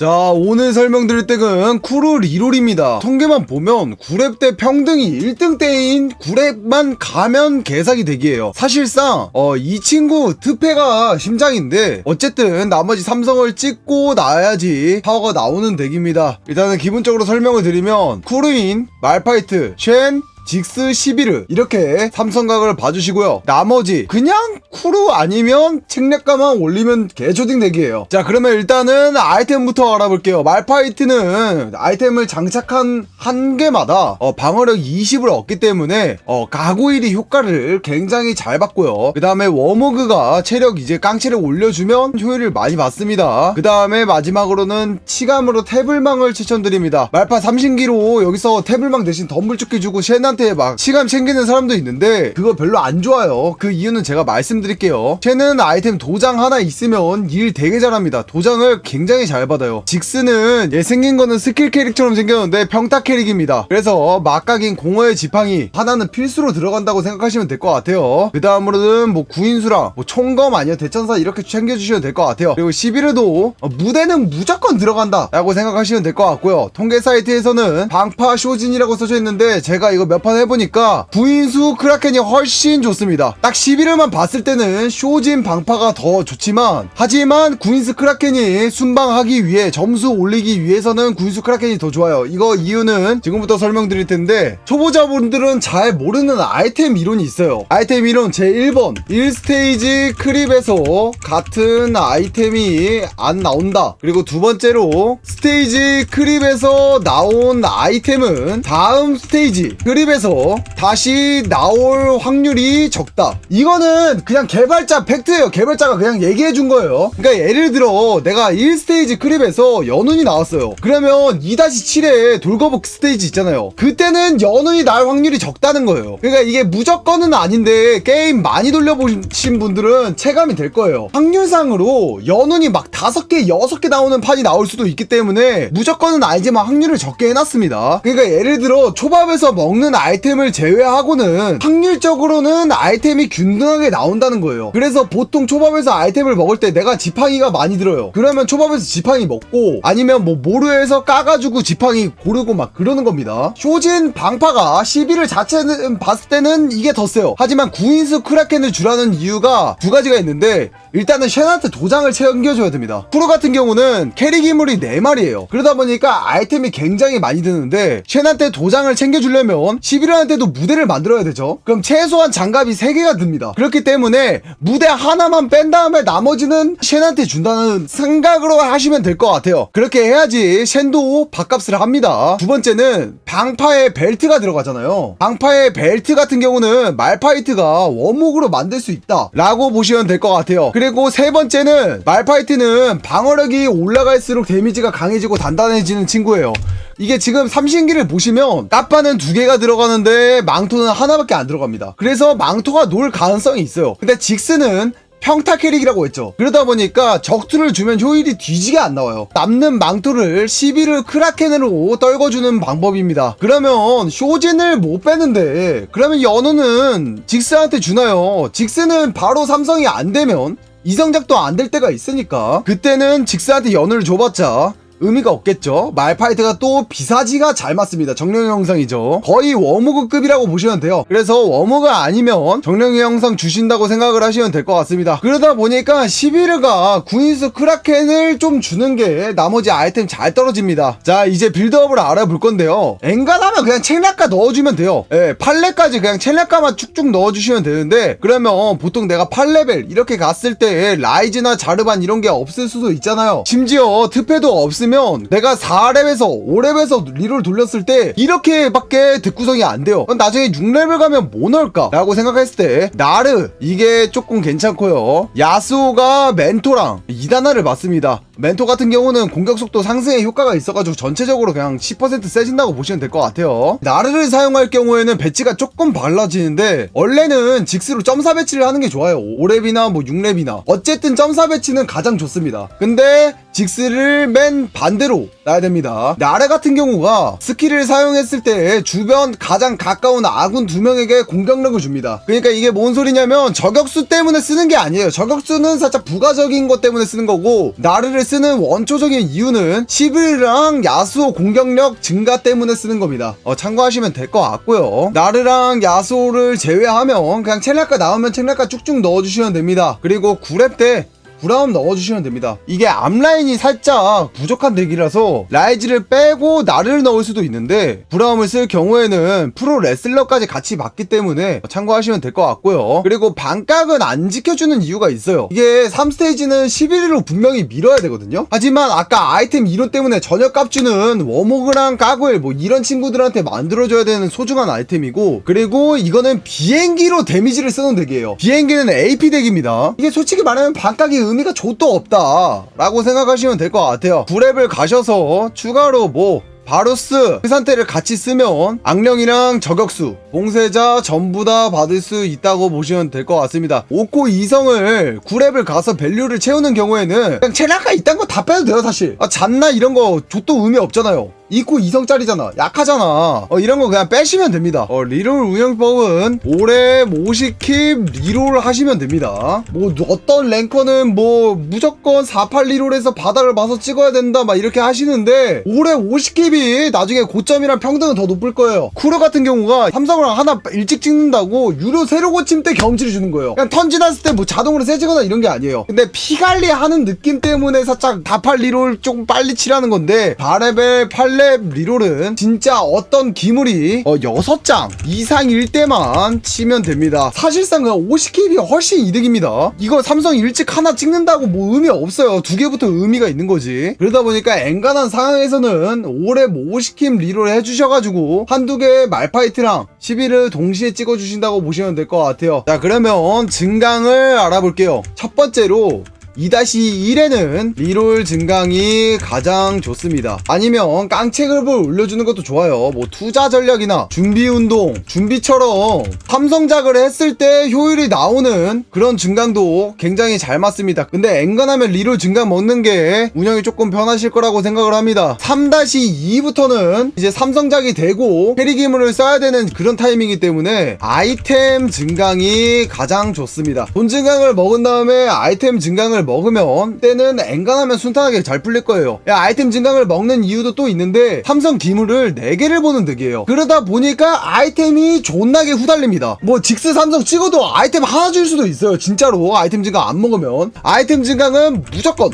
자 오늘 설명드릴 덱은 쿠르 리롤입니다. 통계만 보면 9렙 때 평등이 1등 때인 9렙만 가면 개사기 덱이에요. 사실상 어, 이 친구 트페가 심장인데 어쨌든 나머지 삼성을 찍고 나야지 파워가 나오는 덱입니다. 일단은 기본적으로 설명을 드리면 쿠르인, 말파이트, 쉔, 직스 11르 이렇게 삼성각을 봐주시고요. 나머지 그냥 쿠루 아니면 책략가만 올리면 개초딩 덱이에요. 자 그러면 일단은 아이템부터 알아볼게요. 말파이트는 아이템을 장착한 한 개마다 어, 방어력 20을 얻기 때문에 어, 가고일이 효과를 굉장히 잘 받고요. 그 다음에 워머그가 체력 이제 깡치를 올려주면 효율을 많이 받습니다. 그 다음에 마지막으로는 치감으로 태블망을 추천드립니다. 말파 삼신기로 여기서 태블망 대신 덤불 쫓기 주고 쉔한 테막 치감 챙기는 사람도 있는데 그거 별로 안 좋아요. 그 이유는 제가 말씀드릴게요. 쉔은 아이템 도장 하나 있으면 일 되게 잘합니다. 도장을 굉장히 잘 받아요. 직스는 얘 생긴 거는 스킬 캐릭처럼 생겼는데 평타 캐릭입니다. 그래서 막각인 공허의 지팡이 하나는 필수로 들어간다고 생각하시면 될 것 같아요. 그 다음으로는 뭐 구인수랑 뭐 총검 아니야 대천사 이렇게 챙겨주시면 될 것 같아요. 그리고 11회도 무대는 무조건 들어간다 라고 생각하시면 될 것 같고요. 통계 사이트에서는 방파 쇼진이라고 써져 있는데 제가 이거 몇판 해보니까 구인수 크라켄이 훨씬 좋습니다. 딱 11회만 봤을 때는 쇼진 방파가 더 좋지만 하지만 구인수 크라켄이 순방하기 위해 점수 올리기 위해서는 구인수 크라켄이 더 좋아요. 이거 이유는 지금부터 설명드릴 텐데 초보자분들은 잘 모르는 아이템 이론이 있어요. 아이템 이론 제1번 1스테이지 크립에서 같은 아이템이 안 나온다. 그리고 두 번째로 스테이지 크립에서 나온 아이템은 다음 스테이지 크립 에서 다시 나올 확률이 적다. 이거는 그냥 개발자 팩트예요. 개발자가 그냥 얘기해 준 거예요. 그러니까 예를 들어 내가 1스테이지 크립에서 연운이 나왔어요. 그러면 2-7에 돌거북 스테이지 있잖아요. 그때는 연운이 나올 확률이 적다는 거예요. 그러니까 이게 무조건은 아닌데 게임 많이 돌려보신 분들은 체감이 될 거예요. 확률상으로 연운이 막 5개 6개 나오는 판이 나올 수도 있기 때문에 무조건은 아니지만 확률을 적게 해놨습니다. 그러니까 예를 들어 초밥에서 먹는 아이템을 제외하고는 확률적으로는 아이템이 균등하게 나온다는 거예요. 그래서 보통 초밥에서 아이템을 먹을 때 내가 지팡이가 많이 들어요. 그러면 초밥에서 지팡이 먹고 아니면 뭐 모루에서 까가지고 지팡이 고르고 막 그러는 겁니다. 쇼진 방파가 11을 자체는 봤을 때는 이게 더 세요. 하지만 구인수 크라켄을 주라는 이유가 두 가지가 있는데 일단은 쉔한테 도장을 챙겨줘야 됩니다. 프로 같은 경우는 캐릭 인물이 4마리예요. 그러다 보니까 아이템이 굉장히 많이 드는데 쉔한테 도장을 챙겨주려면 11한테도 무대를 만들어야 되죠. 그럼 최소한 장갑이 3개가 듭니다. 그렇기 때문에 무대 하나만 뺀 다음에 나머지는 쉔한테 준다는 생각으로 하시면 될 것 같아요. 그렇게 해야지 쉔도 밥값을 합니다. 두 번째는 방파에 벨트가 들어가잖아요. 방파의 벨트 같은 경우는 말파이트가 원목으로 만들 수 있다 라고 보시면 될 것 같아요. 그리고 세 번째는 말파이트는 방어력이 올라갈수록 데미지가 강해지고 단단해지는 친구예요 이게 지금 삼신기를 보시면 까빠는 두 개가 들어가는데 망토는 하나밖에 안 들어갑니다 그래서 망토가 놀 가능성이 있어요 근데 직스는 평타 캐릭이라고 했죠. 그러다 보니까 적투를 주면 효율이 뒤지게 안 나와요. 남는 망토를 11을 크라켄으로 떨궈주는 방법입니다. 그러면 쇼진을 못 빼는데 그러면 연우는 직스한테 주나요? 직스는 바로 삼성이 안 되면 이성작도 안 될 때가 있으니까 그때는 직스한테 연우를 줘봤자 의미가 없겠죠. 말파이트가 또 비사지가 잘 맞습니다. 정령의 형상이죠. 거의 워무그급이라고 보시면 돼요. 그래서 워무가 아니면 정령의 형상 주신다고 생각을 하시면 될 것 같습니다. 그러다 보니까 11가 구인수 크라켄을 좀 주는 게 나머지 아이템 잘 떨어집니다. 자 이제 빌드업을 알아볼 건데요. 엔간하면 그냥 첼략가 넣어주면 돼요. 예, 8레까지 그냥 첼략가만 쭉쭉 넣어주시면 되는데 그러면 보통 내가 8레벨 이렇게 갔을 때 라이즈나 자르반 이런 게 없을 수도 있잖아요. 심지어 특패도 없 으면 내가 4렙에서 5렙에서 리롤 돌렸을 때 이렇게밖에 득구성이 안 돼요. 나중에 6레벨 가면 뭐 넣을까? 라고 생각했을 때 나르 이게 조금 괜찮고요. 야스오가 멘토랑 2단화를 맞습니다. 멘토 같은 경우는 공격 속도 상승에 효과가 있어가지고 전체적으로 그냥 10% 세진다고 보시면 될 것 같아요. 나르를 사용할 경우에는 배치가 조금 발라지는데 원래는 직스로 점사 배치를 하는 게 좋아요. 5렙이나 뭐 6렙이나 어쨌든 점사 배치는 가장 좋습니다. 근데 직스를 맨 반대로 놔야 됩니다. 나레 같은 경우가 스킬을 사용했을 때 주변 가장 가까운 아군 두 명에게 공격력을 줍니다. 그러니까 이게 뭔 소리냐면 저격수 때문에 쓰는 게 아니에요. 저격수는 살짝 부가적인 것 때문에 쓰는 거고 나르를 쓰는 원초적인 이유는 시브랑 야수호 공격력 증가 때문에 쓰는 겁니다. 어, 참고하시면 될 것 같고요. 나르랑 야수호를 제외하면 그냥 첼라카 나오면 첼라카 쭉쭉 넣어주시면 됩니다. 그리고 9렙 때 브라움 넣어주시면 됩니다. 이게 앞라인이 살짝 부족한 덱이라서 라이즈를 빼고 나를 넣을 수도 있는데 브라움을 쓸 경우에는 프로 레슬러까지 같이 받기 때문에 참고하시면 될 것 같고요. 그리고 반각은 안 지켜주는 이유가 있어요. 이게 3스테이지는 11위로 분명히 밀어야 되거든요. 하지만 아까 아이템 이론 때문에 저녁 값주는 워모그랑 까구엘 뭐 이런 친구들한테 만들어줘야 되는 소중한 아이템이고 그리고 이거는 비행기로 데미지를 쓰는 덱이에요. 비행기는 AP 덱입니다. 이게 솔직히 말하면 반각이 의미가 좆도 없다 라고 생각하시면 될 것 같아요. 9렙을 가셔서 추가로 뭐 바루스 그 상태를 같이 쓰면 악령이랑 저격수 봉쇄자 전부 다 받을 수 있다고 보시면 될 것 같습니다. 5코 2성을 9렙을 가서 밸류를 채우는 경우에는 그냥 체력가 이딴 거 다 빼도 돼요 사실. 아 잔나 이런 거 좆도 의미 없잖아요 2코 2성짜리잖아. 약하잖아. 어, 이런 거 그냥 빼시면 됩니다. 어, 리롤 운영법은 올해 50킵 리롤 하시면 됩니다. 뭐 어떤 랭커는 뭐 무조건 48 리롤에서 바닥을 봐서 찍어야 된다 막 이렇게 하시는데 올해 50킵이 나중에 고점이랑 평등은 더 높을 거예요. 쿠르 같은 경우가 삼성이랑 하나 일찍 찍는다고 유료 새로 고침 때 경험치를 주는 거예요. 그냥 턴 지났을 때 뭐 자동으로 세지거나 이런 게 아니에요. 근데 피관리 하는 느낌 때문에 살짝 다팔 리롤 조금 빨리 치라는 건데 바레벨 8렙 리롤은 진짜 어떤 기물이 어 6장 이상일 때만 치면 됩니다. 사실상 그냥 50킵이 훨씬 이득입니다. 이거 삼성 일찍 하나 찍는다고 뭐 의미 없어요. 두 개부터 의미가 있는 거지. 그러다 보니까 엔간한 상황에서는 올해 뭐 50킵 리롤 해주셔가지고 한두 개의 말파이트랑 11을 동시에 찍어주신다고 보시면 될 것 같아요. 자 그러면 증강을 알아볼게요. 첫 번째로 2-1에는 리롤 증강이 가장 좋습니다. 아니면 깡체급을 올려주는 것도 좋아요. 뭐 투자 전략이나 준비 운동, 준비처럼 삼성작을 했을 때 효율이 나오는 그런 증강도 굉장히 잘 맞습니다. 근데 엔간하면 리롤 증강 먹는 게 운영이 조금 편하실 거라고 생각을 합니다. 3-2부터는 이제 삼성작이 되고 캐리 기물을 써야 되는 그런 타이밍이기 때문에 아이템 증강이 가장 좋습니다. 돈 증강을 먹은 다음에 아이템 증강을 먹으면 때는 엔간하면 순탄하게 잘 풀릴 거예요. 야, 아이템 증강을 먹는 이유도 또 있는데 삼성 기물을 4개를 보는 득이에요. 그러다 보니까 아이템이 존나게 후달립니다. 뭐 직스 삼성 찍어도 아이템 하나 줄 수도 있어요. 진짜로 아이템 증강 안 먹으면 아이템 증강은 무조건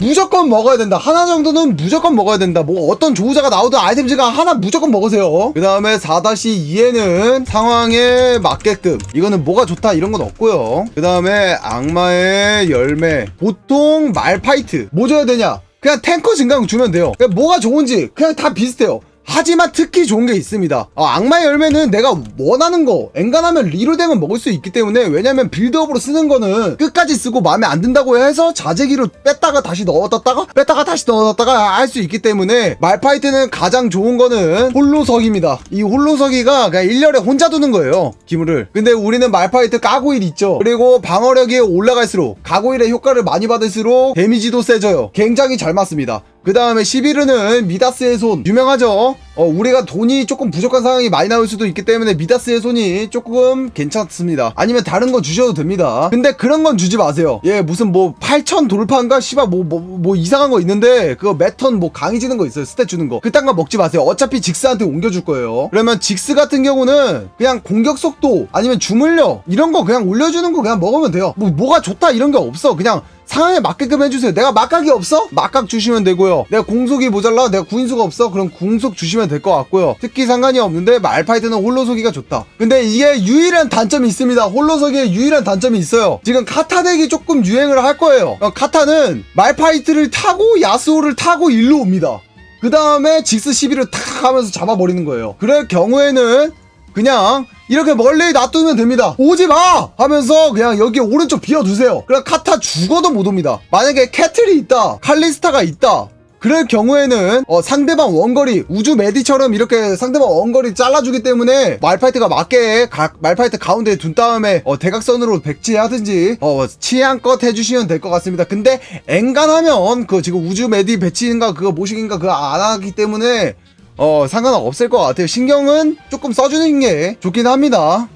무조건 먹어야 된다. 하나 정도는 무조건 먹어야 된다. 뭐 어떤 조우자가 나오든 아이템 증강 하나 무조건 먹으세요. 그 다음에 4-2에는 상황에 맞게끔 이거는 뭐가 좋다 이런 건 없고요. 그 다음에 악마의 열매 보통 말파이트 뭐 줘야 되냐? 그냥 탱커 증강 주면 돼요. 뭐가 좋은지 그냥 다 비슷해요. 하지만 특히 좋은 게 있습니다. 어, 악마의 열매는 내가 원하는 거 엔간하면 리로덱은 먹을 수 있기 때문에 왜냐면 빌드업으로 쓰는 거는 끝까지 쓰고 마음에 안 든다고 해서 자재기로 뺐다가 다시 넣어뒀다가 뺐다가 다시 넣어뒀다가 할 수 있기 때문에 말파이트는 가장 좋은 거는 홀로석입니다. 이 홀로석이가 그냥 1년에 혼자 두는 거예요. 기물을. 근데 우리는 말파이트 까고일 있죠. 그리고 방어력이 올라갈수록 가고일의 효과를 많이 받을수록 데미지도 세져요. 굉장히 잘 맞습니다. 그 다음에 11위는 미다스의 손. 유명하죠 어, 우리가 돈이 조금 부족한 상황이 많이 나올 수도 있기 때문에 미다스의 손이 조금 괜찮습니다 아니면 다른 거 주셔도 됩니다 근데 그런 건 주지 마세요 예 무슨 뭐 8천 돌파인가 씨발 뭐, 뭐, 뭐 이상한 거 있는데 그거 매턴 뭐 강해지는 거 있어요 스탯 주는 거 그딴 거 먹지 마세요 어차피 직스한테 옮겨줄 거예요 그러면 직스 같은 경우는 그냥 공격 속도 아니면 주물력 이런 거 그냥 올려주는 거 그냥 먹으면 돼요 뭐 뭐가 좋다 이런 게 없어 그냥 상황에 맞게끔 해주세요. 내가 막각이 없어? 막각 주시면 되고요. 내가 공속이 모자라? 내가 구인수가 없어? 그럼 궁속 주시면 될 것 같고요. 특히 상관이 없는데 말파이트는 홀로속이가 좋다. 근데 이게 유일한 단점이 있습니다. 홀로속의 유일한 단점이 있어요. 지금 카타 덱이 조금 유행을 할 거예요. 어, 카타는 말파이트를 타고 야스오를 타고 일로 옵니다. 그 다음에 직스 11을 탁 하면서 잡아버리는 거예요. 그럴 경우에는 그냥 이렇게 멀리 놔두면 됩니다. 오지 마! 하면서 그냥 여기 오른쪽 비워두세요. 그럼 카타 죽어도 못 옵니다. 만약에 캐틀이 있다, 칼리스타가 있다, 그럴 경우에는 어, 상대방 원거리 우주 메디처럼 이렇게 상대방 원거리 잘라주기 때문에 말파이트가 맞게 가- 말파이트 가운데에 둔 다음에 어, 대각선으로 백지하든지 어, 취향껏 해주시면 될 것 같습니다. 근데 엔간하면 그 지금 우주 메디 배치인가 그거 모식인가 그거 안 하기 때문에 어 상관없을 것 같아요. 신경은 조금 써주는 게 좋긴 합니다.